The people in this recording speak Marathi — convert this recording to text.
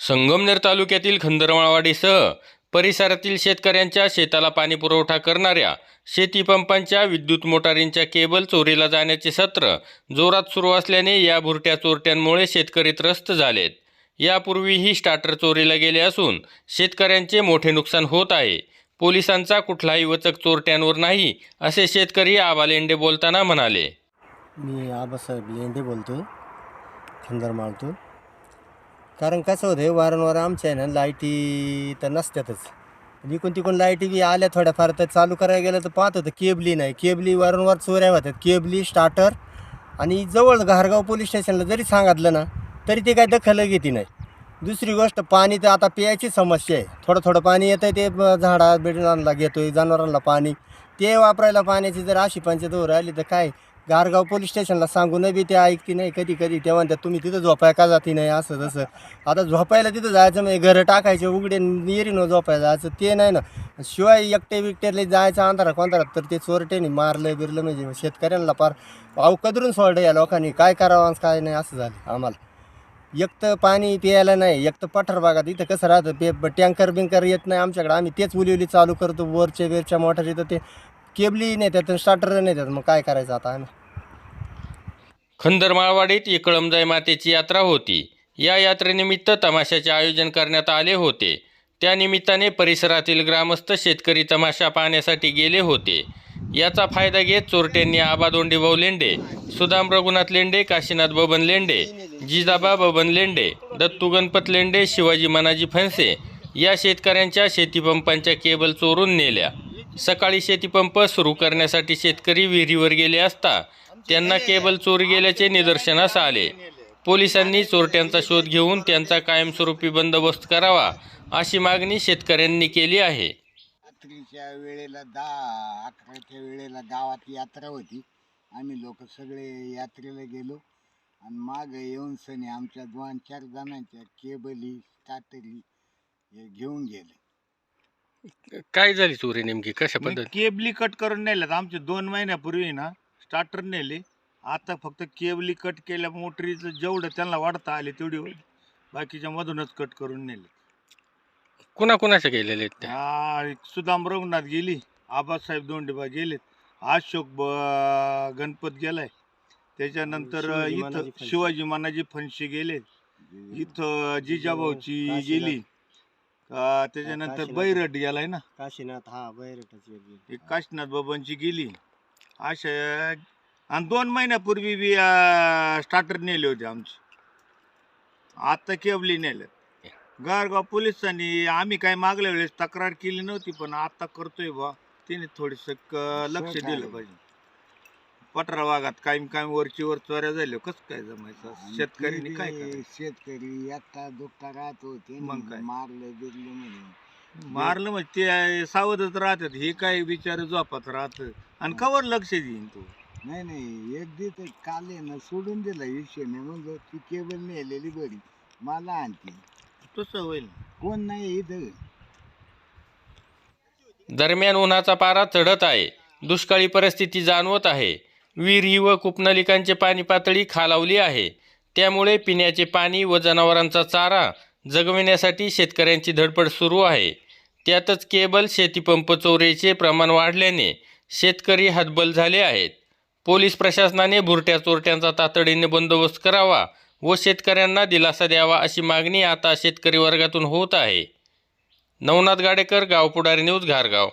संगमनेर तालुक्यातील खंदरमाळवाडीसह परिसरातील शेतकऱ्यांच्या शेताला पाणी पुरवठा करणाऱ्या शेतीपंपांच्या विद्युत मोटारींच्या केबल चोरीला जाण्याचे सत्र जोरात सुरू असल्याने या भुरट्या चोरट्यांमुळे शेतकरी त्रस्त झालेत. यापूर्वीही स्टार्टर चोरीला गेले असून शेतकऱ्यांचे मोठे नुकसान होत आहे. पोलिसांचा कुठलाही वचक चोरट्यांवर नाही असे शेतकरी आबा लेंडे बोलताना म्हणाले. मी आबासाहेब लेंडे बोलतो खंदरमाळतो कारण कसं होतं वारंवार आमच्या आहे ना लाईटी तर नसतातच इकडून तिकडून लाईटी बी आल्या थोड्याफार तर चालू करायला गेलं तर पाहत होतं केबली नाही. केबली वारंवार चोऱ्या होतात केबली स्टार्टर आणि जवळ घारगाव पोलीस स्टेशनला जरी सांगितलं ना तरी ते काय दखल घेते नाही. दुसरी गोष्ट पाणी तर आता प्यायची समस्या आहे. थोडं थोडं पाणी येतं आहे ते झाडा बिडांना घेतोय जनावरांना पाणी. ते वापरायला पाण्याची जर अशी पंचायत राहिली तर काय? गारगाव पोलीस स्टेशनला सांगून बी ते ऐकती नाही कधी कधी. ते म्हणतात तुम्ही तिथं झोपाय का जाती नाही? असं तसं. आता झोपायला तिथं जायचं म्हणजे घरं टाकायचे उघडे न झोपायला जायचं ते नाही ना. शिवाय एकटे बिकटेले जायचं अंधारा कोंधारात तर ते चोरट्याने मारलं बिरलं म्हणजे शेतकऱ्यांना पार अव कदरून सोडलं या लोकांनी. काय करावं काय नाही असं झालं आम्हाला. एक तर पाणी प्यायला नाही एक तर पठार भागात इथं कसं राहतं पे टँकर बिंकर येत नाही आमच्याकडे. आम्ही तेच उली चालू करतो वरच्या वेरच्या मोटर तर ते केबली नेतात स्टार्टर नाही त्यात मग काय करायचं आता आम्ही? खंदरमाळवाडीत इकळमजाई मातेची यात्रा होती. या यात्रेनिमित्त तमाशाचे आयोजन करण्यात आले होते. त्यानिमित्ताने परिसरातील ग्रामस्थ शेतकरी तमाशा पाहण्यासाठी गेले होते. याचा फायदा घेत चोरट्यांनी आबादोंडी भाऊ लेंडे सुदाम रघुनाथ लेंडे काशीनाथ बबन लेंडे जिजाबा बबन लेंडे दत्तू गणपत लेंडे शिवाजी मनाजी फणसे या शेतकऱ्यांच्या शेतीपंपांच्या केबल चोरून नेल्या. सकाळी शेतीपंप सुरू करण्यासाठी शेतकरी विहिरीवर गेले असता त्यांना केबल चोरी गेल्याचे निदर्शनास आले. पोलिसांनी चोरट्यांचा शोध घेऊन त्यांचा कायमस्वरूपी बंदोबस्त करावा अशी मागणी शेतकऱ्यांनी केली आहे. रात्रीच्या वेळेला दहा अकराच्या वेळेला गावात यात्रा होती. आम्ही लोक सगळे यात्रेला गेलो. आणि माग येऊन सनी आमच्या दोन चार जणांच्या केबली स्टार्टरी हे घेऊन गेले. काय झाली चोरी नेमकी? कशा पद्धती केबली कट करून नेल्यात. आमचे दोन महिन्यापूर्वी ना स्टार्टर नेले. आता फक्त केबली कट केल्या मोटरीचं जेवढं त्यांना वाढता आले तेवढी होईल. बाकीच्या मधूनच कट करून नेले. कुणाकुणाच्या गेलेले आहेत त्या? हा एक सुदाम रघुनाथ गेली. आबासाहेब दोंडेबा गेलेत. अशोक ब- गणपत गेलाय. त्याच्यानंतर शिवाजी इथं मानाजी फणसे. शिवाजी मानाजी फणशी गेले इथं जिजाभाऊची काशीनाथ. गेली. अं, त्याच्यानंतर काशीनाथ. बैरट गेलाय ना. काशीनाथ हा बैरटाची एक एक काशीनाथ बाबांची गेली. अशा आणि दोन महिन्यापूर्वी बी स्टार्टर नेले होते आमचे. आता केबली नेले गारगाव पोलिसांनी आम्ही काय मागल्या वेळेस तक्रार केली नव्हती पण आता करतोय बा तिने थोडस लक्ष दिलं पाहिजे. पटरा भागात कायम कायम वरची वर चोऱ्या झाल्या. कसं काय जमायचं? शेतकऱ्यांनी ते काय करायचं? शेतकरी एकटा दुखता राहत होते मग काय? मारले बिरले म्हणजे मारलं म्हणजे ते सावधच राहतात हे काय बिचारे झोपात राहत? आणि कवर लक्ष देईन तू. नाही नाही एक दिवस काल आहे ना सोडून दिला ईश्वरने म्हणजे ती केबल नेलेली बरी मला आणते तसं होईल कोण नाही इथं. दरम्यान उन्हाचा पारा चढत आहे. दुष्काळी परिस्थिती जाणवत आहे. विहिरी व कूपनलिकांचे पाणी पातळी खालावली आहे. त्यामुळे पिण्याचे पाणी व जनावरांचा चारा जगविण्यासाठी शेतकऱ्यांची धडपड सुरू आहे. त्यातच केबल शेतीपंप चोरीचे प्रमाण वाढल्याने शेतकरी हतबल झाले आहेत. पोलीस प्रशासनाने भुरट्या चोरट्यांचा तातडीने बंदोबस्त करावा व शेतकऱ्यांना दिलासा द्यावा अशी मागणी आता शेतकरी वर्गातून होत आहे. नवनाथ गाडेकर गावपुढारी न्यूज घारगाव.